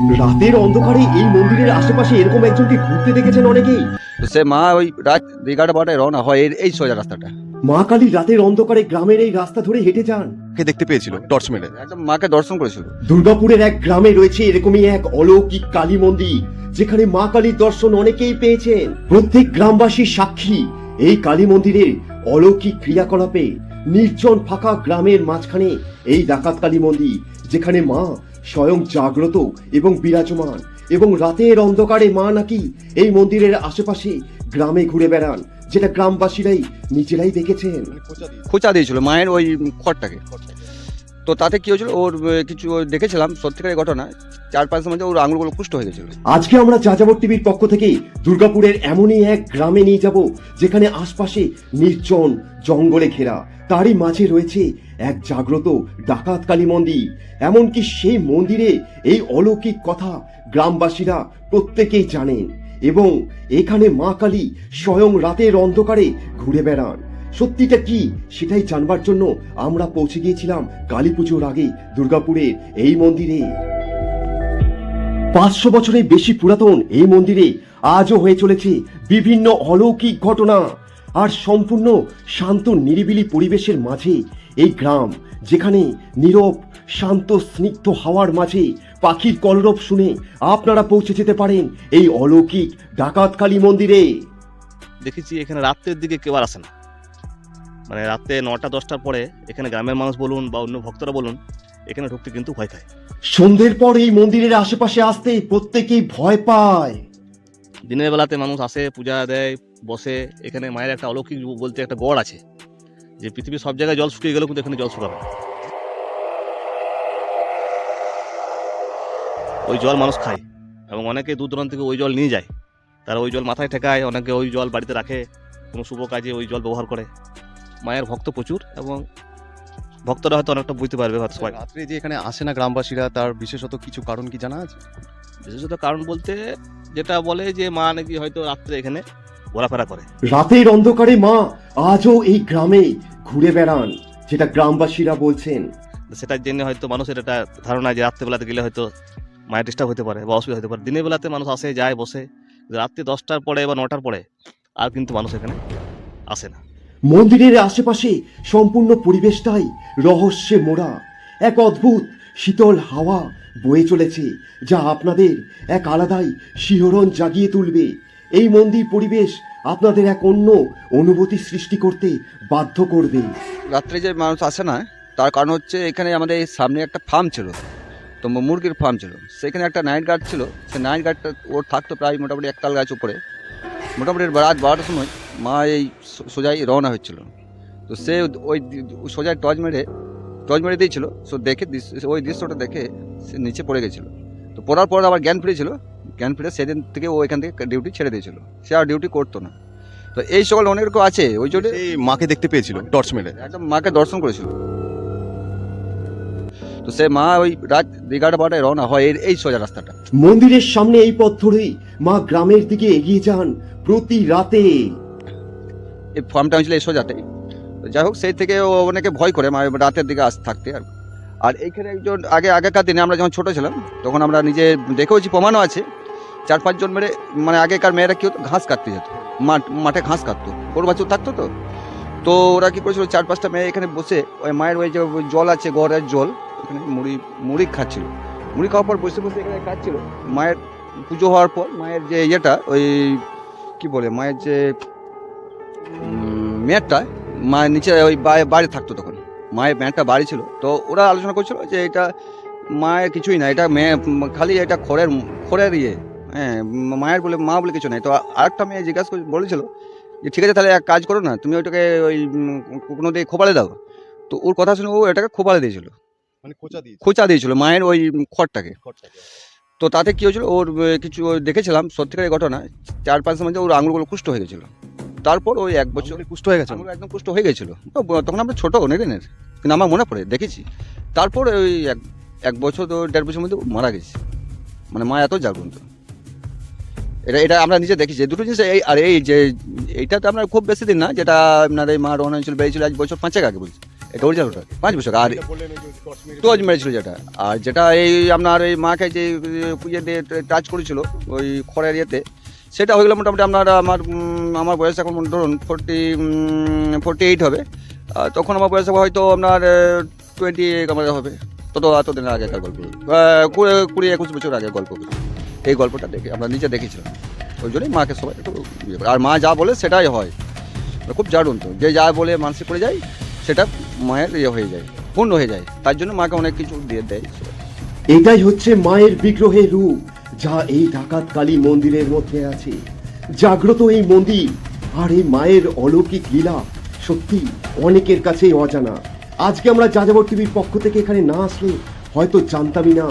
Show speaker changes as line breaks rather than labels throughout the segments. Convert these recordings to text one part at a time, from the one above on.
রাতের অন্ধকারে এই মন্দিরের আশেপাশে এরকম একজনকে ঘুরতে দেখেছেন অনেকেই।
তো সে মা ওই রাত এগারোটা বারোটায় রওনা হয় এই- এই সোজা রাস্তাটা।
মা কালী রাতের অন্ধকারে গ্রামের এই রাস্তা ধরে হেঁটে যান।
কে দেখতে পেয়েছিল? টর্চ মেরে।
একদম মাকে দর্শন করেছিল।
দুর্গাপুরের এক গ্রামে রয়েছে এরকমই এক অলৌকিক কালী মন্দির যেখানে মা কালীর দর্শন অনেকেই পেয়েছেন। প্রত্যেক গ্রামবাসী সাক্ষী এই কালী মন্দিরের অলৌকিক ক্রিয়াকলাপে নির্জন ফাঁকা গ্রামের মাঝখানে এই ডাকাত কালী মন্দির যেখানে মা স্বয়ং জাগ্রত এবং বিরাজমান এবং রাতের অন্ধকারে মা নাকি এই মন্দিরের আশেপাশে গ্রামে ঘুরে বেড়ান, যেটা গ্রামবাসীরাই নিজেরাই দেখেছেন।
খোঁচা দিয়েছিল, মায়ের ওই খড়টাকে। তো তাতে কি হয়েছিল? ওর কিছু দেখেছিলাম, সত্যিকারের ঘটনা। চার পাঁচ মধ্যে ওর আঙুলগুলো কুষ্ট হয়ে গেছিল।
আজকে আমরা যাযাবর টিভির পক্ষ থেকে দুর্গাপুরের এমনই এক গ্রামে নিয়ে যাব, যেখানে আশপাশে নির্জন জঙ্গলে ঘেরা। তারই মাঝে রয়েছে এক জাগ্রত ডাকাত কালী মন্দির। এমনকি সেই মন্দিরে এই অলৌকিক কথা গ্রামবাসীরা প্রত্যেকেই জানেন এবং এখানে মা কালী স্বয়ং রাতের অন্ধকারে ঘুরে বেড়ান। সত্যিটা কি সেটাই জানবার জন্য আমরা পৌঁছে গিয়েছিলাম কালী পুজোর আগে দুর্গাপুরের এই মন্দিরে। পাঁচশো বছরের বেশি পুরাতন এই মন্দিরে আজও হয়ে চলেছে বিভিন্ন অলৌকিক ঘটনা আর সম্পূর্ণ শান্ত নিরিবিলি পরিবেশের মাঝে এই গ্রাম, যেখানে নীরব, শান্ত, স্নিগ্ধ হাওয়ার মাঝে পাখির কলরব শুনে আপনারা পৌঁছে যেতে পারেন এই অলৌকিক ডাকাত কালী মন্দিরে।
দেখেছি এখানে রাত্রের দিকে কেউ আর আসে না। মানে রাত্রে নটা দশটার পরে এখানে গ্রামের মানুষ বলুন বা অন্য ভক্তরা বলুন এখানে ঢুকতে কিন্তু ভয় খায়।
সন্ধ্যের পর এই মন্দিরের আশেপাশে আসতে প্রত্যেকেই ভয় পায়।
দিনের বেলাতে মানুষ আসে পূজা দেয় বসে। এখানে মায়ের একটা অলৌকিক বলতে একটা গড় আছে যে পৃথিবীর সব জায়গায় জল শুকিয়ে গেলেও কিন্তু এখানে জল শুকাবে ওই জল মানুষ খায় এবং অনেকে দূর দূরান্ত থেকে ওই জল নিয়ে যায়। তারা ওই জল মাথায় ঠেকায় অনেকে ওই জল বাড়িতে রাখে কোনো শুভ কাজে ওই জল ব্যবহার করে। মায়ের ভক্ত প্রচুর এবং ভক্তরা হয়তো অনেকটা বুঝতে পারবে হয়তো সবাই।
রাত্রে যে এখানে আসে না গ্রামবাসীরা তার বিশেষত কিছু কারণ কি জানা আছে?
বিশেষত কারণ বলতে যেটা বলে যে মা নাকি হয়তো রাত্রে এখানে ঘোরাফেরা করে।
রাতের অন্ধকারে মা আজও এই গ্রামে ঘুরে বেড়ান যেটা গ্রামবাসীরা বলছেন।
সেটার জন্য হয়তো মানুষের একটা ধারণা যে রাত্রেবেলাতে গেলে হয়তো মায়ের ডিস্টার্ব হতে পারে বা অসুবিধা হতে পারে। দিনের বেলাতে মানুষ আসে যায় বসে। রাত্রি দশটার পরে বা নটার পরে আর কিন্তু মানুষ এখানে আসে না।
মন্দিরের আশেপাশে সম্পূর্ণ পরিবেশটাই রহস্যে মোড়া। এক অদ্ভুত শীতল হাওয়া বয়ে চলেছে, যা আপনাদের এক আলাদাই শিহরণ জাগিয়ে তুলবে। এই মন্দির পরিবেশ আপনাদের এক অন্য অনুভূতি সৃষ্টি করতে বাধ্য করবে।
রাত্রে যে মানুষ আসে না, তার কারণ হচ্ছে এখানে আমাদের সামনে একটা ফার্ম ছিল, তো মুরগির ফার্ম ছিল। সেখানে একটা নাইট গার্ড ছিল সেই নাইট গার্ডটা ওর থাকতো প্রায় মোটামুটি একতাল গাছ উপরে। মোটামুটি রাত বারোটার সময় মা এই সো- সোজাই রওনা হচ্ছিল। তো সে ওই সোজাই টর্চ মেরে টর্চ মেরে দিয়েছিল সো দেখে ওই দৃশ্যটা দেখে সে নিচে পড়ে গেছিল। তো পড়ার পর আবার জ্ঞান ফিরেছিল। জ্ঞান ফিরে সেদিন থেকে ও এখান থেকে ডিউটি ছেড়ে দিয়েছিল। সে আর ডিউটি করতো না। তো এই সকল অনেক রকম আছে। ওই জন্য
এই মাকে দেখতে পেয়েছিল টর্চ মেরে।
একদম মাকে দর্শন করেছিল। তো সে মা ওই রাত এগারোটা বারোটায় রওনা হয় এই- এই সোজা রাস্তাটা।
মন্দিরের সামনে এই পথ ধরেই মা গ্রামের দিকে এগিয়ে যান প্রতি রাতে।
এই ফার্মটা হয়েছিল এই সোজাটাই তো যাই হোক, সেই থেকে ও অনেকে ভয় করে মা রাতের দিকে আস, থাকতে আর আর এইখানে একজন, আগে, আগেকার দিনে আমরা যখন ছোটো ছিলাম, তখন আমরা নিজে দেখেওছি, প্রমাণও আছে। চার, পাঁচজন মেরে মানে আগেকার মেয়েরা কি হতো? ঘাস কাটতে যেত। মাঠ, মাঠে ঘাস কাটতো। ওর বাচ্চা থাকতো তো? তো ওরা কী করেছিল, চার, পাঁচটা মেয়ে এখানে বসে, ওই মায়ের ওই যে জল আছে গড়ের জল, এখানে মুড়ি মুড়ি খাচ্ছিল। মুড়ি খাওয়ার পর বসে বসে এখানে খাচ্ছিল মায়ের পুজো হওয়ার পর, মায়ের যে ইয়েটা, ওই কি বলে, মায়ের যে মেয়েরটা মায়ের নিচে ওই বাড়ি থাকতো তখন। মায়ের মেয়েরটা বাড়ি ছিল। তো ওরা আলোচনা করছিল যে এটা মায়ের কিছুই না এটা মেয়ে খালি এটা খড়ের খড়ের ইয়ে। হ্যাঁ মায়ের বলে মা বলে কিছু নাই। তো আরেকটা মেয়ে জিজ্ঞাসা করে বলেছিল যে ঠিক আছে তাহলে এক কাজ করো না তুমি ওইটাকে ওই কোনো দিয়ে খোপালে দাও। তো ওর কথা শুনে ও এটাকে খোপালে দিয়েছিল।
মানে খোঁচা দিয়েছে
খোঁচা দিয়েছিল মায়ের ওই খড়টাকে। তো তাতে কি হয়েছিল ওর কিছু দেখেছিলাম সত্যিকারের ঘটনা চার পাঁচ মধ্যে ওর আঙুলগুলো কুষ্ট হয়ে গেছিল। তারপর ওই এক বছর
কুষ্ঠ হয়ে গেছে
একদম কুষ্ট হয়ে গেছিল। তো তখন আমরা ছোটো নেগেনের কিন্তু আমার মনে পড়ে দেখেছি। তারপর ওই এক এক বছর তো দেড় বছর মধ্যে মারা গেছে। মানে মা এত জাগ্রন্ত এটা এটা আমরা নিজে দেখেছি। দুটো জিনিস এই আর এই যে এইটা তো আমরা খুব বেশি দিন না যেটা আপনার এই মা রোহন হয়েছিল বেরিয়েছিল আজ বছর পাঁচেক আগে বলছি। এটা অরিজিনাল ওটা পাঁচ বছর আর টচ মেরেছিল যেটা। আর যেটা এই আপনার এই মাকে যে পুজো দিয়ে টাচ করেছিল ওই খড়ের ইয়েতে সেটা হয়ে গেলে মোটামুটি আপনার, আমার আমার বয়স এখন ধরুন ফোরটি ফোরটি এইট হবে। তখন আমার বয়স হয়তো আপনার টোয়েন্টি আমার হবে। তত এতদিন আগেকার গল্প। কুড়ি- একুশ বছর আগে গল্প। এই গল্পটা দেখে, আমরা নিজে দেখেছিলাম। ওই জন্যই মাকে সবাই একটু ইয়ে। আর মা যা বলে সেটাই হয়। খুব জারুন তো। যে যা বলে মানসিক করে যায়, সেটা মায়ের ইয়ে হয়ে যায়, পূর্ণ হয়ে যায়। তার জন্য মাকে অনেক কিছু দিয়ে দেয়।
এটাই হচ্ছে মায়ের বিগ্রহের রূপ। যা এই ডাকাত কালী মন্দিরের মধ্যে আছে। জাগ্রত এই মন্দির আর এই মায়ের অলৌকিক লীলা সত্যি অনেকের কাছেই অজানা। আজকে আমরা যাযাবর টিভির পক্ষ থেকে এখানে না আসলে হয়তো জানতামই না।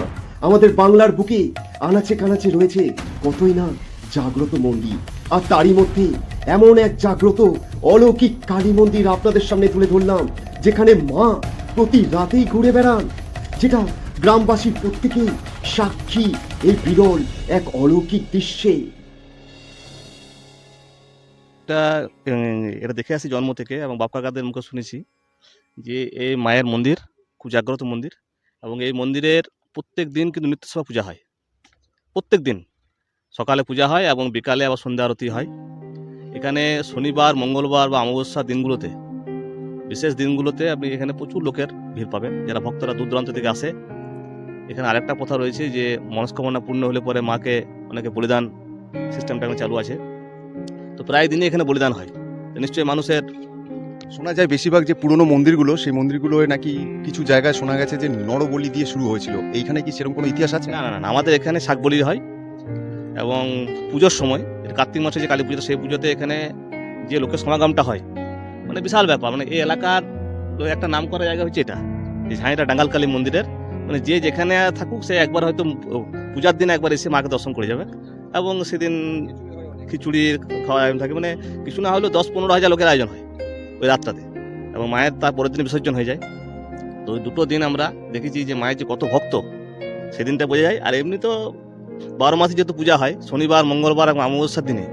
আমাদের বাংলার বুকে আনাচে কানাচে রয়েছে কতই না জাগ্রত মন্দির। আর তারই মধ্যে এমন এক জাগ্রত অলৌকিক কালী মন্দির আপনাদের সামনে তুলে ধরলাম, যেখানে মা প্রতি রাতেই ঘুরে বেড়ান, যেটা গ্রামবাসীর প্রত্যেকেই সাক্ষী এই বিরল এক অলৌকিক দৃশ্যে।
এটা এটা দেখে আসি জন্ম থেকে এবং বাপ কাকাদের মুখে শুনেছি যে এই মায়ের মন্দির খুব জাগ্রত মন্দির এবং এই মন্দিরের প্রত্যেক দিন কিন্তু নিত্যসভা পূজা হয়। প্রত্যেক দিন। সকালে পূজা হয় এবং বিকালে আবার সন্ধ্যা আরতি হয়। এখানে শনিবার, মঙ্গলবার বা অমাবস্যা দিনগুলোতে, বিশেষ দিনগুলোতে আপনি এখানে প্রচুর লোকের ভিড় পাবেন। যারা ভক্তরা দূর দূরান্ত থেকে আসে এখানে আরেকটা কথা রয়েছে যে মনস্কামনা পূর্ণ হলে পরে মাকে অনেকে বলিদান সিস্টেমটা এখানে চালু আছে। তো প্রায় দিনই এখানে বলিদান হয়। নিশ্চয়ই মানুষের
শোনা যায় বেশিরভাগ যে পুরনো মন্দিরগুলো সেই মন্দিরগুলোয় নাকি কিছু জায়গায় শোনা গেছে যে নরবলি দিয়ে শুরু হয়েছিল। এইখানে কি সেরকম কোনো ইতিহাস আছে?
না না না আমাদের এখানে শাক বলি হয় এবং পুজোর সময় কার্তিক মাসে যে কালী পুজো সেই পুজোতে এখানে যে লোকের সমাগমটা হয় মানে বিশাল ব্যাপার। মানে এই এলাকার একটা নাম করা জায়গা হচ্ছে এটা যে ঝাঁইটা ডাঙ্গাল কালী মন্দিরের মানে যে যেখানে থাকুক, সে একবার হয়তো পূজার দিন একবার এসে মাকে দর্শন করে যাবে। এবং সেদিন খিচুড়ি খাওয়া আয়োজন থাকে। মানে কিছু না হলেও দশ পনেরো হাজার লোকের আয়োজন হয় ওই রাতটাতে এবং মায়ের তার পরের দিন বিসর্জন হয়ে যায়। তো ওই দুটো দিন আমরা দেখেছি যে মায়ের যে কত ভক্ত, সেদিনটা বোঝা যায়। আর এমনি তো বারো মাসে যেহেতু পূজা হয়, শনিবার, মঙ্গলবার এবং অমাবস্যার দিনে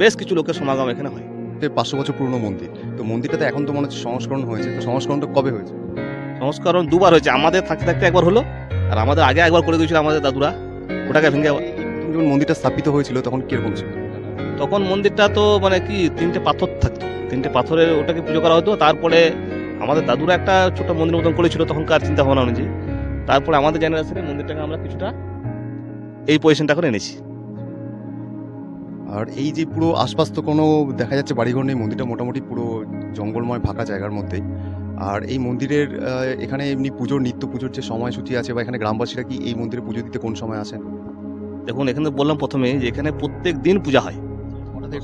বেশ কিছু লোকের সমাগম এখানে হয়।
পাঁচশো বছর পুরনো মন্দির। তো মন্দিরটাতে এখন তো মনে হচ্ছে সংস্করণ হয়েছে। তো সংস্করণটা কবে হয়েছে?
সংস্করণ দুবার হয়েছে। আমাদের থাকতে থাকতে একবার হলো আর আমাদের আগে একবার করে দিয়েছিল আমাদের দাদুরা। ওটাকে ভেঙে
যখন মন্দিরটা স্থাপিত হয়েছিল তখন কীরকম ছিল?
তখন মন্দিরটা তো মানে কি তিনটে পাথর থাকতো। তিনটে পাথরের ওটাকে পুজো করা হতো। তারপরে আমাদের দাদুরা একটা ছোট মন্দির মতন করেছিল তখনকার চিন্তা ভাবনা অনুযায়ী। তারপরে আমাদের জেনারেশনে মন্দিরটাকে আমরা কিছুটা এই পজিশনটা করে এনেছি।
আর এই যে পুরো আশপাশ তো কোনো দেখা যাচ্ছে বাড়িঘর নেই। মন্দিরটা মোটামুটি পুরো জঙ্গলময় ফাঁকা জায়গার মধ্যেই। আর এই মন্দিরের এখানে এমনি পুজোর নিত্য পুজোর যে সময়সূচি আছে বা এখানে গ্রামবাসীরা কি এই মন্দিরে পুজো দিতে কোন সময় আসেন?
দেখুন এখানে বললাম প্রথমে যে এখানে প্রত্যেক দিন পূজা হয়।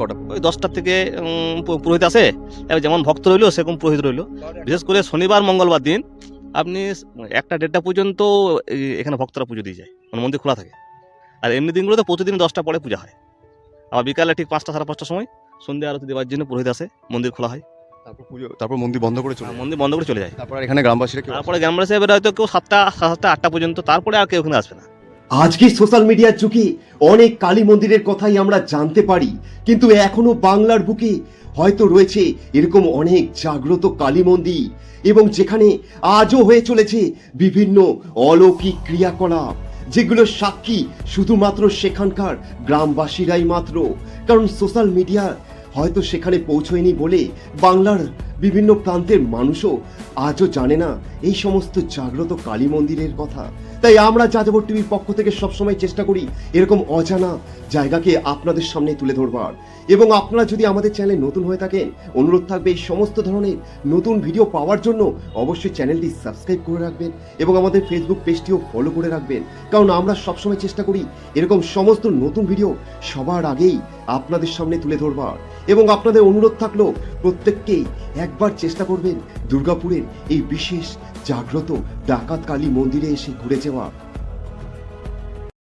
কটা
ওই দশটার থেকে পুরোহিত আসে যেমন ভক্ত রইল সেরকম পুরোহিত রইল। বিশেষ করে শনিবার মঙ্গলবার দিন আপনি একটা দেড়টা পর্যন্ত এখানে ভক্তরা পুজো দিয়ে যায় মানে মন্দির খোলা থাকে। আর এমনি দিনগুলোতে প্রতিদিন দশটা পরে পূজা হয়। আবার বিকালে ঠিক পাঁচটা সাড়ে পাঁচটার সময় সন্ধ্যা আরতি দেওয়ার জন্য পুরোহিত আসে মন্দির খোলা হয়।
তারপর পুজো তারপর মন্দির বন্ধ করে চলে যায়।
মন্দির বন্ধ করে চলে যায়।
তারপর এখানে গ্রামবাসীরা কেউ
তারপরে গ্রামবাসী সাহেবের হয়তো কেউ সাতটা সাতটা আটটা পর্যন্ত তারপরে আর কেউ ওখানে আসবে না।
আজকে সোশ্যাল মিডিয়ার যুগে অনেক কালী মন্দিরের কথাই আমরা জানতে পারি কিন্তু এখনও বাংলার বুকে হয়তো রয়েছে এরকম অনেক জাগ্রত কালী মন্দির এবং যেখানে আজও হয়ে চলেছে বিভিন্ন অলৌকিক ক্রিয়াকলাপ যেগুলো সাক্ষী শুধুমাত্র সেখানকার গ্রামবাসীরাই মাত্র কারণ সোশ্যাল মিডিয়া হয়তো সেখানে পৌঁছয়নি বলে বাংলার বিভিন্ন প্রান্তের মানুষও আজও জানে না এই সমস্ত জাগ্রত কালী মন্দিরের কথা। তাই আমরা যাযাবর টিভির পক্ষ থেকে সবসময় চেষ্টা করি এরকম অজানা জায়গাকে আপনাদের সামনে তুলে ধরবার। এবং আপনারা যদি আমাদের চ্যানেলে নতুন হয়ে থাকেন, অনুরোধ থাকবে এই সমস্ত ধরনের নতুন ভিডিও পাওয়ার জন্য অবশ্যই চ্যানেলটি সাবস্ক্রাইব করে রাখবেন এবং আমাদের ফেসবুক পেজটিও ফলো করে রাখবেন। কারণ আমরা সবসময় চেষ্টা করি এরকম সমস্ত নতুন ভিডিও সবার আগেই আপনাদের সামনে তুলে ধরবার। এবং আপনাদের অনুরোধ থাকল প্রত্যেককেই একবার চেষ্টা করবেন দুর্গাপুরের এই বিশেষ জাগ্রত ডাকাত কালী মন্দিরে এসে ঘুরে যাওয়া।